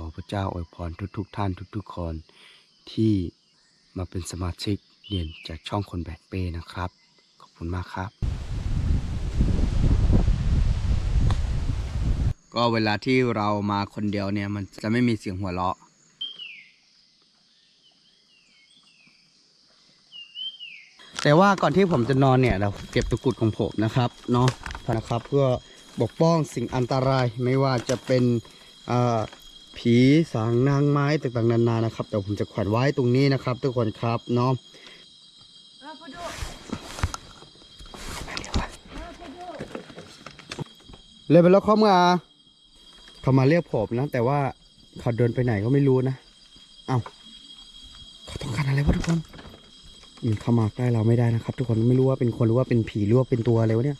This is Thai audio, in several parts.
อพระเจ้าอวยพรทุกๆทท่านทุกๆคนที่มาเป็นสมาชิกเรียนจากช่องคนแบกเป้นะครับ ขอบคุณมากครับ ก็เวลาที่เรามาคนเดียวเนี่ย มันจะไม่มีเสียงหัวเราะแต่ว่าก่อนที่ผมจะนอนเนี่ยเราเก็บตะกรุดของผมนะครับเนาะนะครับ เพื่อปกป้องสิ่งอันตรายไม่ว่าจะเป็นอ่อ ผีสางนางไม้ต่างๆนานานะครับแต่ผมจะแขวนไว้ตรงนี้นะครับ ทุกคนครับเนาะเออพุดดูเออพุดดูเลยไปแล้วเขามาเขามาเรียกผมนะ แต่ว่าเขาเดินไปไหนก็ไม่รู้นะเอ้าเขาต้องการอะไรวะทุกคนมันเข้ามาใกล้เราไม่ได้นะครับ ทุกคนไม่รู้ว่าเป็นคนหรือว่าเป็นผีหรือว่าเป็นตัวอะไรวะเนี่ย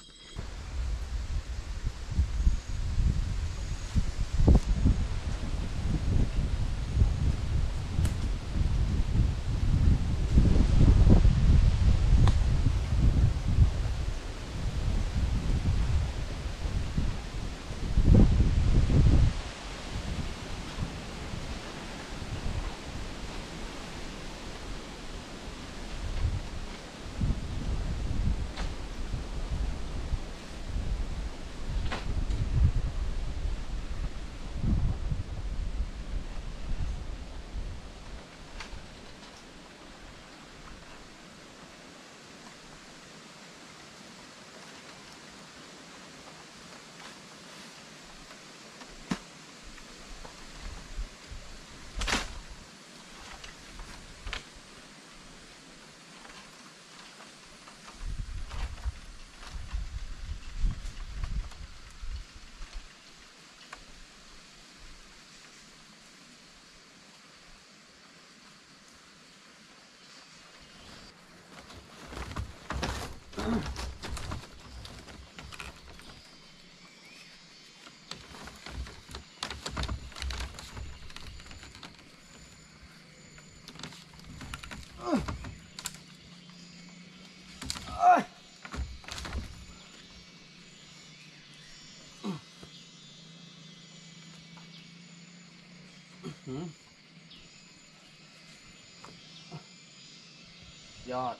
ยอด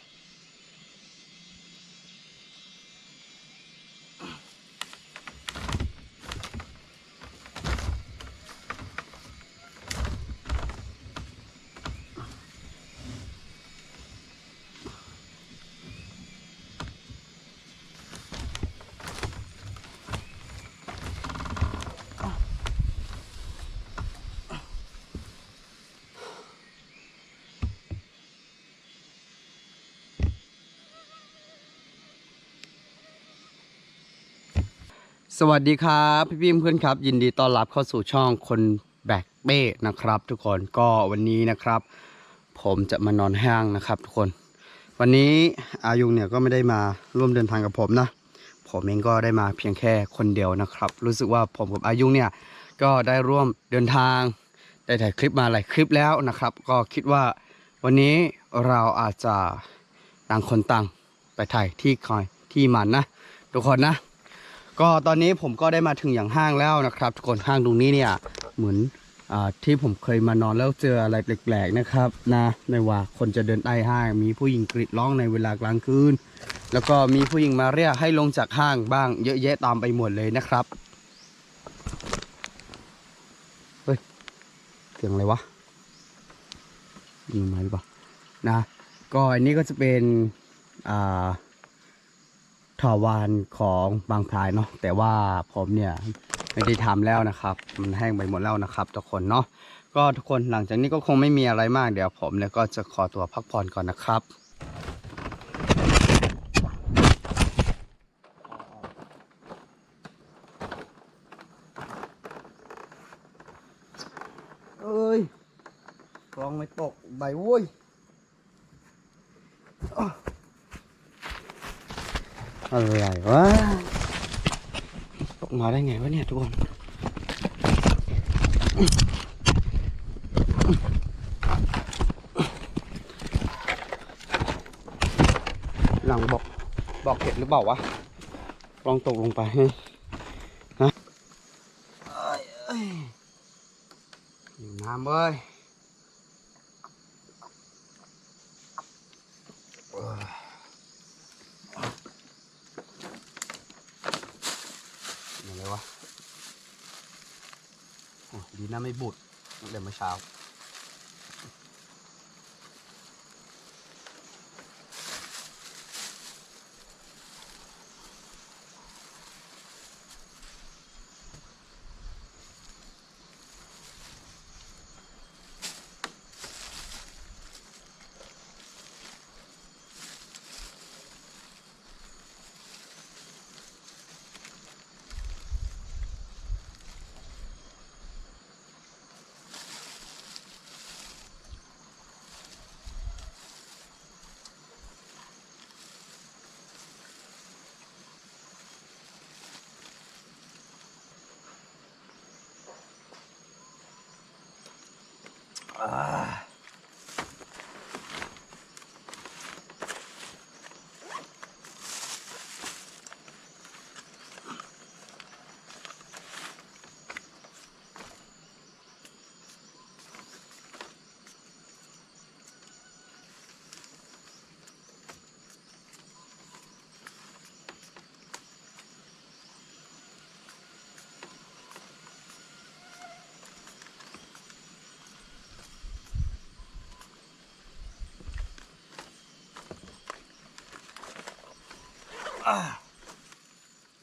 สวัสดีครับพี่พี่เพื่อนครับ ยินดีต้อนรับเข้าสู่ช่องคนแบกเบ้นะครับ ทุกคนก็วันนี้นะครับ ผมจะมานอนห้างนะครับ ทุกคน วันนี้อายุงเนี่ยก็ไม่ได้มาร่วมเดินทางกับผมนะ ผมเองก็ได้มาเพียงแค่คนเดียวนะครับ รู้สึกว่าผมกับอายุงเนี่ยก็ได้ร่วมเดินทาง ได้ถ่ายคลิปมาหลายคลิปแล้วนะครับ ก็คิดว่าวันนี้เราอาจจะต่างคนต่างไปถ่ายที่คอยที่มันนะ ทุกคนนะ ก็ตอนนี้ผมก็ได้มาถึงอย่างห้างแล้วนะครับ ทุกคนห้างตรงนี้เนี่ยเหมือนอที่ผมเคยมานอนแล้วเจออะไรแปลกๆนะครับนะไม่ว่าคนจะเดินใต้ห้าง มีผู้หญิงกรีดร้องในเวลากลางคืน แล้วก็มีผู้หญิงมาเรียกให้ลงจากห้างบ้างเยอะแยะตามไปหมดเลยนะครับเฮ้ยเสียงอะไรวะยิงไหมหรือเปล่านะก็อันนี้ก็จะเป็นอ่า ถาวานของบางพลายเนาะแต่ว่าผมเนี่ยไม่ได้ทำแล้วนะครับ มันแห้งไปหมดแล้วนะครับ ทุกคนเนาะก็ทุกคนหลังจากนี้ก็คงไม่มีอะไรมากเดี๋ยวผมเนี่ยก็จะขอตัวพักผ่อนก่อนนะครับเอ้ยกลองไม่ตกใบโว้ย อะไรวะตกมาได้ไงวะเนี่ยทุกคน หลังบอกบอกเห็ดหรือเปล่าวะ ลองตกลงไปฮะเอ้ยเอ้ยน้ำเว้ยเอ้ยอะไรวะโอ้ดีนะ ไม่บุดเดี๋ยวเมื่อเช้า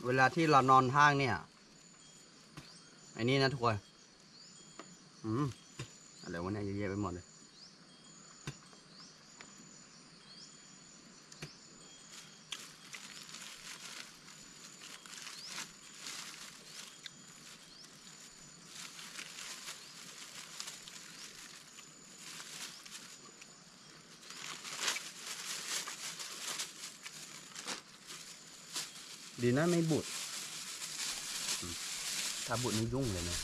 เวลาที่เรานอนห้างเนี่ยไอ้นี่นะทุกคนอืมอะไรวะเนี่ยเยอะแยะไปหมดเลย ดีนะไม่บุด ถ้าบุดนี่ยุ่งเลยนะ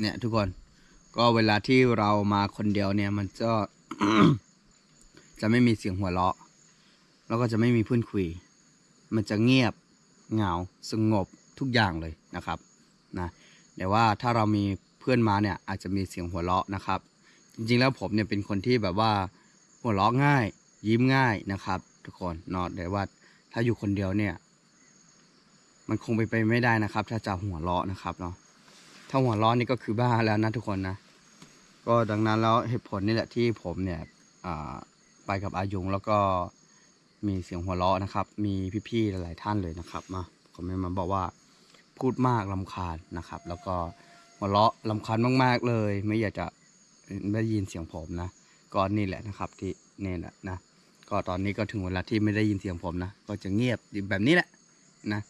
เนี่ยทุกคนก็เวลาที่เรามาคนเดียวเนี่ยมันก็จะไม่มีเสียงหัวเราะ แล้วก็จะไม่มีเพื่อนคุย มันจะเงียบเหงาสงบทุกอย่างเลยนะครับนะแต่ว่าถ้าเรามีเพื่อนมาเนี่ยอาจจะมีเสียงหัวเราะนะครับ จริงๆแล้วผมเนี่ยเป็นคนที่แบบว่าหัวเราะง่าย ยิ้มง่ายนะครับ ทุกคนเนอะแต่ว่าถ้าอยู่คนเดียวเนี่ย มันคงไปไปไม่ได้นะครับ ถ้าจะหัวเราะนะครับเนาะ ถ้าหัวราะนี่ก็คือบ้าแล้วนะทุกคนนะ ก็ดังนั้นแล้วเหตุผลนี่แหละที่ผมเนี่ยไปกับอายุงแล้วก็มีเสียงหัวเราะนะครับ มีพี่ๆหลายๆท่านเลยนะครับมาคอมเมนต์มาบอกว่าพูดมากลำคาญนะครับ แล้วก็หัวเราะลำคาญมากๆเลย ไม่อยากจะไม่ได้ยินเสียงผมนะก็นี่แหละนะครับที่นี่แหละนะก็ตอนนี้ก็ถึงเวลาที่ไม่ได้ยินเสียงผมนะ ก็จะเงียบแบบนี้แหละนะ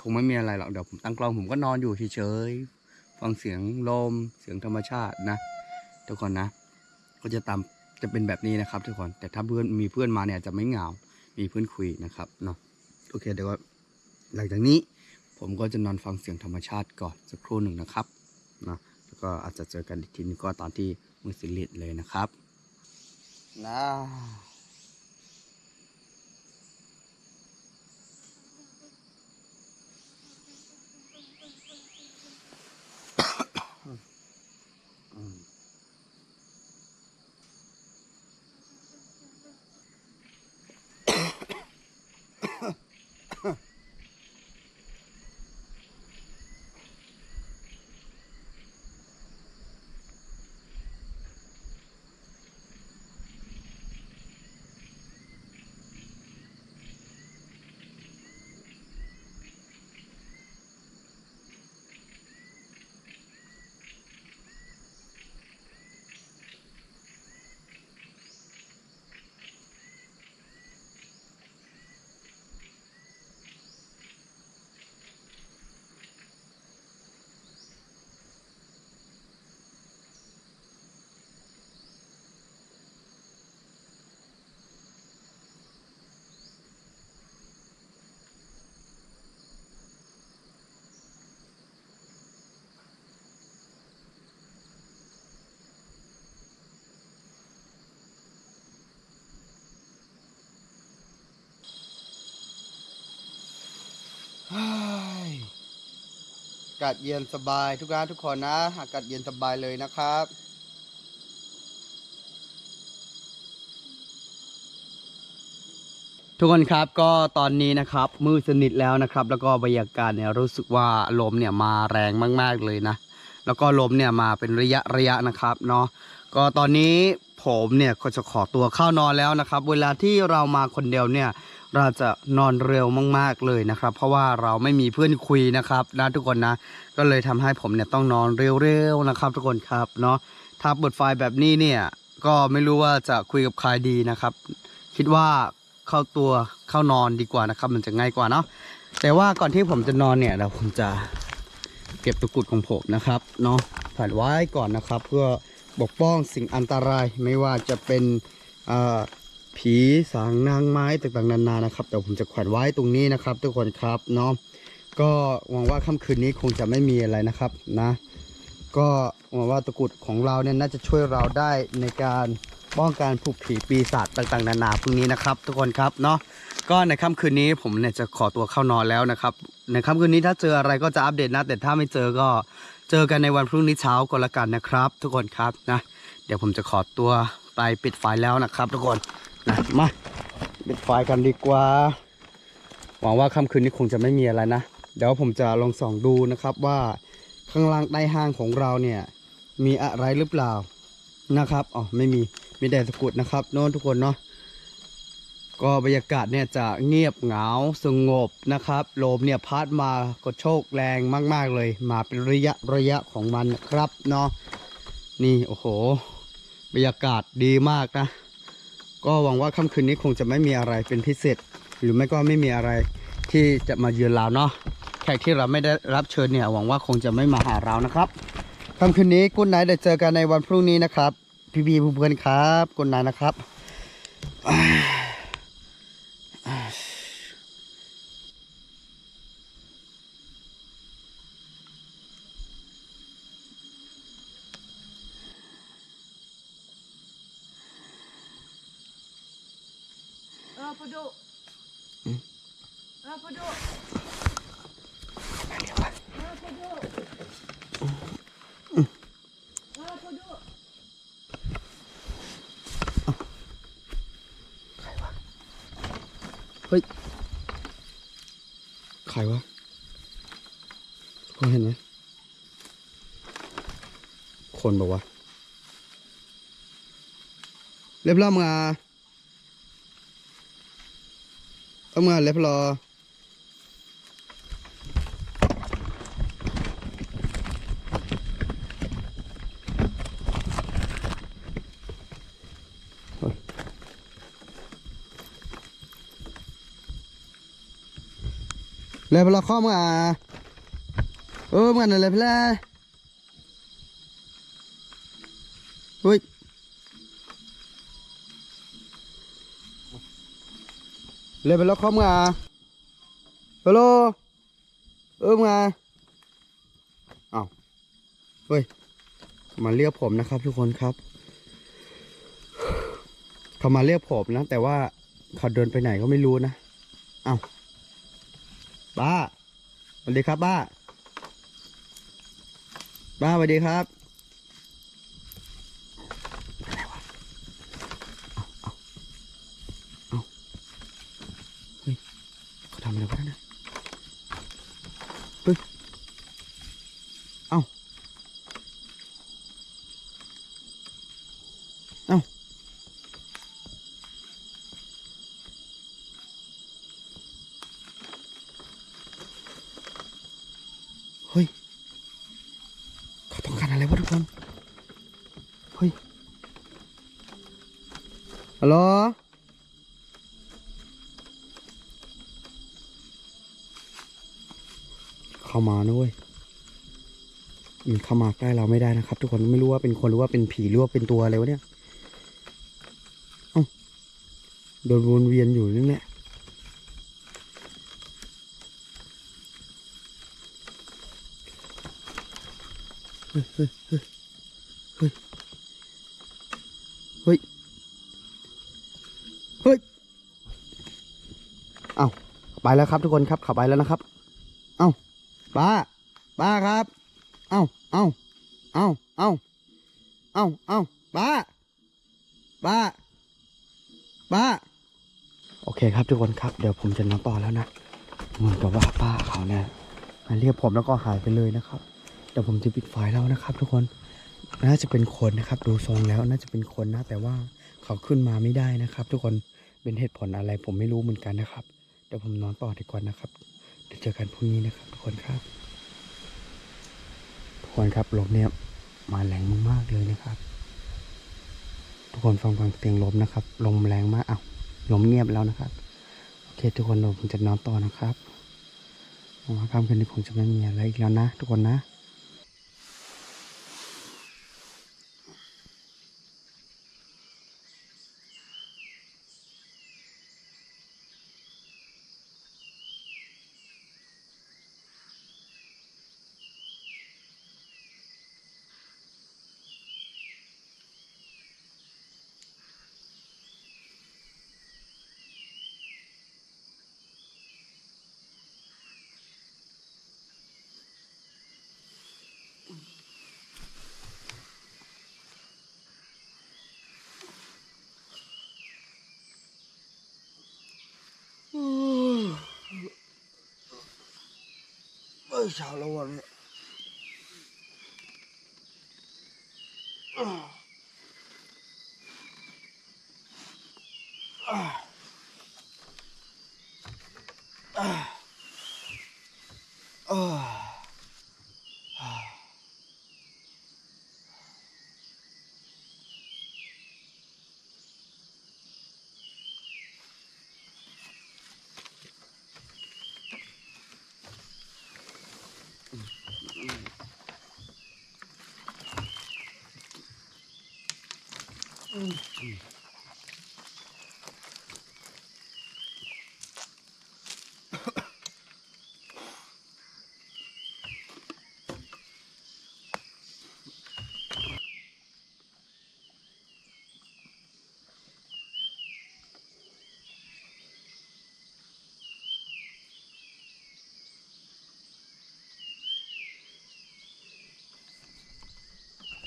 คงไม่มีอะไรหรอกเดี๋ยวผมตั้งกล้องผมก็นอนอยู่เฉยๆ ฟังเสียงลมเสียงธรรมชาตินะทุกคนนะ ก็จะตามจะเป็นแบบนี้นะครับทุกคนแต่ถ้าเพื่อนมีเพื่อนมาเนี่ยจะไม่เหงา มีเพื่อนคุยนะครับเนาะโอเคเดี๋ยวหลังจากนี้ผมก็จะนอนฟังเสียงธรรมชาติก่อนสักครู่หนึ่งนะครับนะแล้วก็อาจจะเจอกันอีกทีนึงก็ตอนที่มือสิลิดเลยนะครับนะากาศเย็นสบายทุกท่านทุกคนนะ อากาศเย็นสบายเลยนะครับทุกคนครับก็ตอนนี้นะครับมืดสนิทแล้วนะครับ แล้วก็บรรยากาศเนี่ยรู้สึกว่าลมเนี่ยมาแรงมาก ๆเลยนะ แล้วก็ลมเนี่ยมาเป็นระยะระยะนะครับเนาะก็ตอนนี้ผมเนี่ยก็จะขอตัวเข้านอนแล้วนะครับ เวลาที่เรามาคนเดียวเนี่ย เราจะนอนเร็วมากๆเลยนะครับ เพราะว่าเราไม่มีเพื่อนคุยนะครับนะทุกคนนะ ก็เลยทำให้ผมเนี่ยต้องนอนเร็วๆนะครับ ทุกคนครับเนาะถ้าเปิดไฟแบบนี้เนี่ยก็ไม่รู้ว่าจะคุยกับใครดีนะครับ คิดว่าเข้าตัวเข้านอนดีกว่านะครับ มันจะง่ายกว่าเนาะแต่ว่าก่อนที่ผมจะนอนเนี่ยเราผมจะเก็บตะกุดของผมนะครับเนาะผ่านไว้ก่อนนะครับ เพื่อปกป้องสิ่งอันตรายไม่ว่าจะเป็นอ่อ ผีสางนางไม้ต่างๆนานานะครับแต่ผมจะแขวนไว้ตรงนี้นะครับ ทุกคนครับเนาะก็หวังว่าค่ำคืนนี้คงจะไม่มีอะไรนะครับนะ ก็หวังว่าตะกรุดของเราเนี่ยน่าจะช่วยเราได้ในการป้องกันผูกผีปีศาจต่างๆ นานาพวกนี้นะครับ ทุกคนครับเนาะก็ในค่ำคืนนี้ผมเนี่ยจะขอตัวเข้านอนแล้วนะครับ ในค่ำคืนนี้ถ้าเจออะไรก็จะอัปเดตนะ แต่ถ้าไม่เจอก็เจอกันในวันพรุ่งนี้เช้าก็แล้วกันนะครับ ทุกคนครับนะ เดี๋ยวผมจะขอตัวไปปิดไฟแล้วนะครับ ทุกคน นะมาปิดไฟกันดีกว่า หวังว่าค่ำคืนนี้คงจะไม่มีอะไรนะ เดี๋ยวผมจะลองส่องดูนะครับว่าข้างล่างใต้ห้างของเราเนี่ย มีอะไรหรือเปล่านะครับอ๋อไม่มีมีแต่ตะกุดนะครับโน้นทุกคนเนาะก็บรรยากาศเนี่ยจะเงียบเหงาสงบนะครับ ลมเนี่ยพัดมาก็โชกแรงมาก ๆเลย มาเป็นระยะระยะของมันนะครับเนาะนี่โอ้โห บรรยากาศดีมากนะ ก็หวังว่าค่ำคืนนี้คงจะไม่มีอะไรเป็นพิเศษ หรือไม่ก็ไม่มีอะไรที่จะมาเยือนเราเนาะแขกที่เราไม่ได้รับเชิญเนี่ยหวังว่าคงจะไม่มาหาเรานะครับค่ำคืนนี้กุนไนท์เดี๋ยวเจอกันในวันพรุ่งนี้นะครับ พี่บีเพื่อนๆครับกุนไนท์นะครับ เออพอดูเออพอดูเออพอดูเออพอดูใครวะพอเห็นไหมคนบอกว่าเรียบร้อยมึง ก็เมื่อเล็บรอเลยพลอข้อมึงอะเออมึนอะไรยพลอเฮ้ย โหลเออมึงอะอ้าวเฮ้ยมาเรียกผมนะครับ ทุกคนครับเขามาเรียกผมนะ แต่ว่าเขาเดินไปไหนก็ไม่รู้นะเอ้าป้าสวัสดีครับป้าป้าสวัสดีครับอะไรวะเอาเอาเอาเฮ้ยเขาทำอะไรวะนั่นนะเฮ้ยเอ้าเอ้า เฮ้ย เขาต้องการอะไรวะทุกคน เฮ้ย ฮัลโหล เข้ามานะเว้ย มันเข้ามา ใกล้เราไม่ได้นะครับ ทุกคนไม่รู้ว่าเป็นคนหรือว่าเป็นผีหรือว่าเป็นตัวอะไรวะเนี่ยเอ้าโดนวนเวียนอยู่นั่นแหละเฮ้ยเฮ้ยเฮ้ยเฮ้ยเฮ้ยเฮ้ยเอ้าไปแล้วครับทุกคนครับขับไปแล้วนะครับ เอ้าป้าป้าครับ เอ้าเอ้า เอาเอาเอาเอาป้าป้าป้า โอเคครับทุกคนครับ เดี๋ยวผมจะนอนต่อแล้วนะ เหมือนกับว่าป้าเขาเนี่ยมาเรียกผมแล้วก็หายไปเลยนะครับเดี๋ยวผมจะปิดไฟแล้วนะครับ ทุกคน น่าจะเป็นคนนะครับ ดูทรงแล้วน่าจะเป็นคนนะ แต่ว่าเขาขึ้นมาไม่ได้นะครับ ทุกคน เป็นเหตุผลอะไร ผมไม่รู้เหมือนกันนะครับ เดี๋ยวผมนอนต่อดีกว่านะครับ เดี๋ยวเจอกันพรุ่งนี้นะครับ ทุกคนครับ คนครับลมเนี่ยมาแรงมากๆเลยนะครับ ทุกคนฟังฟังเสียงลมนะครับ ลมแรงมากอ้าวลมเงียบแล้วนะครับ โอเค ทุกคนเราผมจะนอนต่อนะครับหวังว่าค่ำคืนนี้คงจะไม่มีอะไรอีกแล้วนะ ทุกคนนะ Ay, ya lo. ใค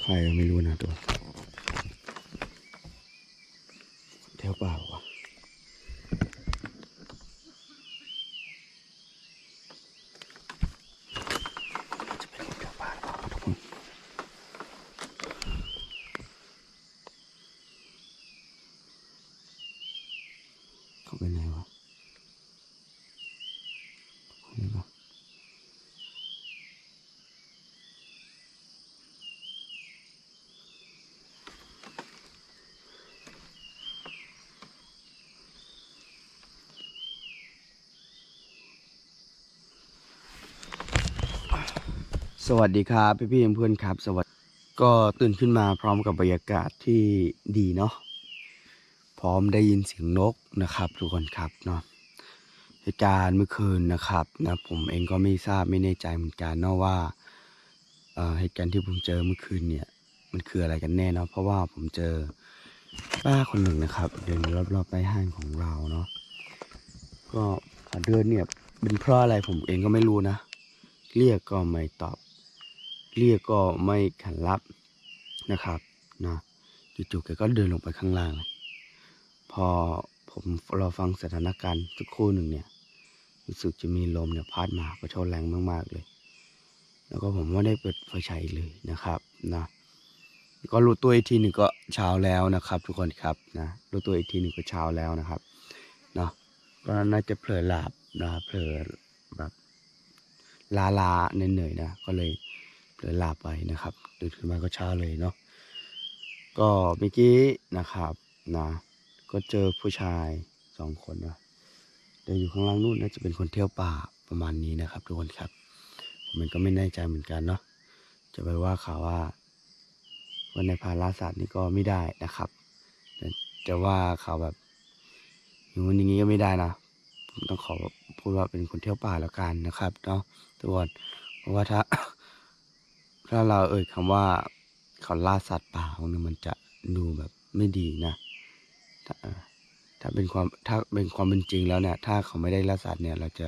รไม่รู้นะตัวเที่ยวเปล่าวะจะเป็นคนเที่ยวเปล่าหรือเปล่าทุกคนเขาไปไหนวะคนนี้ปะ เสวัสดีครับพี่พี่เพื่อนๆครับ สวัสดีก็ตื่นขึ้นมาพร้อมกับบรรยากาศที่ดีเนาะพร้อมได้ยินเสียงนกนะครับ ทุกคนครับเนาะเหตุการณ์เมื่อคืนนะครับนะผมเองก็ไม่ทราบไม่แน่ใจเหมือนกันเนาะว่าเอ่อเหตุการณ์ที่ผมเจอเมื่อคืนเนี่ย มันคืออะไรกันแน่เนาะเพราะว่าผมเจอป้าคนหนึ่งนะครับ เดินรอบๆใต้ห้างของเราเนาะก็เดินเนี่ยเป็นเพราะอะไรผมเองก็ไม่รู้นะ เรียกก็ไม่ตอบ เรียกก็ไม่ขันรับนะครับนะจู่ๆแกก็เดินลงไปข้างล่างเลยพอผมราฟังสถานการณ์สักครู่หนึ่งเนี่ยรู้สึกจะมีลมเนี่ยพัดมาก็โชนแรงมากๆเลย แล้วก็ผมไม่ได้เปิดไฟฉายเลยนะครับนะก็รู้ตัวอีกทีหนึ่งก็เช้าแล้วนะครับ ทุกคนครับนะรู้ตัวอีกทีหนึ่งก็เช้าแล้วนะครับเนาะก็น่าจะเผลอหลับนะเผลอแบบลาลาเหนื่อยๆนะก็เลย เผลอหลับไปนะครับตื่นขึ้นมาก็เช้าเลยเนาะก็เมื่อกี้นะครับนะก็เจอผู้ชายสองคนนะเดินอยู่ข้างล่างนู่นน่าจะเป็นคนเที่ยวป่าประมาณนี้นะครับทุกคนครับผมเองก็ไม่แน่ใจเหมือนกันเนาะจะไปว่าเขาว่าว่าในภาราศาสตร์นี่ก็ไม่ได้นะครับจะว่าเขาแบบอย่างนู้นอย่างนี้ก็ไม่ได้นะผมต้องขอพูดว่าเป็นคนเที่ยวป่าแล้วกันนะครับเนาะทุกคนเพราะว่าถ้า ถ้าเราเอ่ยคำว่าเขาล่าสัตว์ป่าพวกนี้มันจะดูแบบไม่ดีนะถ้าเอ่อถ้าเป็นความถ้าเป็นความเป็นจริงแล้วเนี่ย ถ้าเขาไม่ได้ล่าสัตว์เนี่ย เราจะ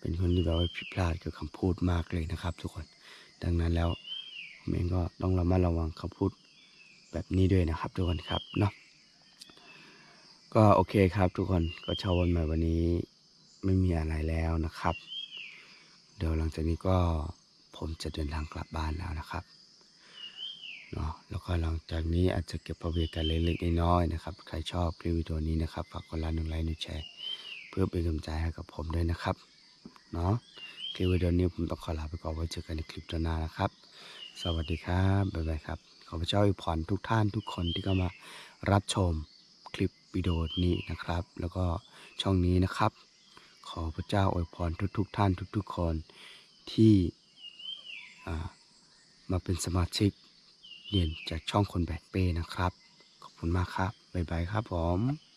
เป็นคนที่แบบว่าผิดพลาดกับคำพูดมากเลยนะครับ ทุกคน ดังนั้นแล้วผมเองก็ต้องระมัดระวังคำพูดแบบนี้ด้วยนะครับทุกคนครับเนาะก็โอเคครับ ทุกคนก็เช้าวันใหม่วันนี้ไม่มีอะไรแล้วนะครับ เดี๋ยวหลังจากนี้ก็ ผมจะเดินทางกลับบ้านแล้วนะครับเนาะแล้วก็หลังจากนี้อาจจะเก็บประเวกันเล็กๆน้อยๆนะครับ ใครชอบคลิปวิดีโอนี้นะครับฝากกดไลค์หนึ่งไลค์หนึ่งแชร์เพื่อเป็นกำลังใจให้กับผมด้วยนะครับเนาะคลิปวิดีโอนี้ผมต้องขอลาไปก่อนไว้เจอกันในคลิปต่อหน้านะครับ สวัสดีครับบ๊ายบายครับขอพระเจ้าอวยพรทุกท่านทุกคนที่เข้ามารับชมคลิปวิดีโอนี้นะครับ แล้วก็ช่องนี้นะครับ ขอพระเจ้าอวยพรทุกๆทท่านทุก ๆ คนที่ มาเป็นสมาชิกเรียนจากช่องคนแบกเป้นะครับ ขอบคุณมากครับ บ๊ายบายครับผม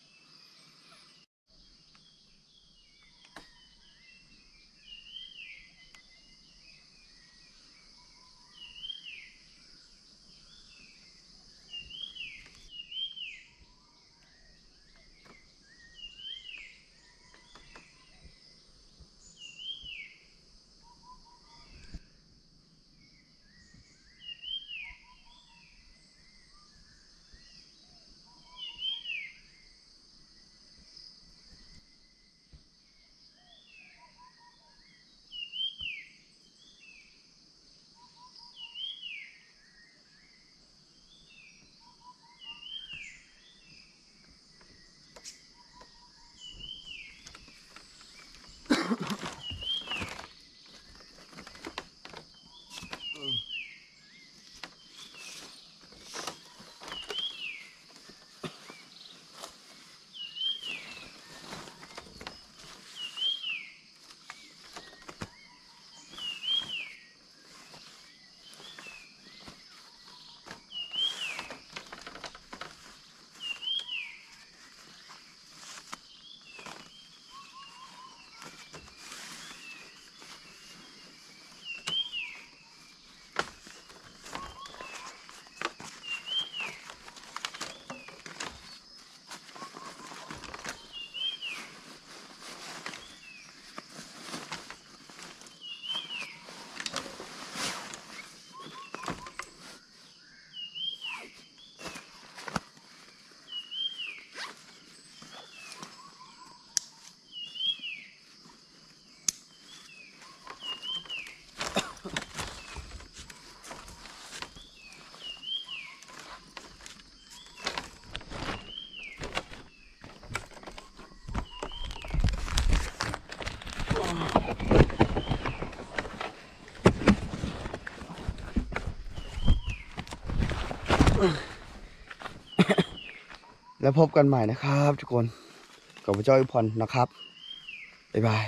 แล้วพบกันใหม่นะครับทุกคนกับพระเจ้าอวยพรนะครับ บ๊ายบาย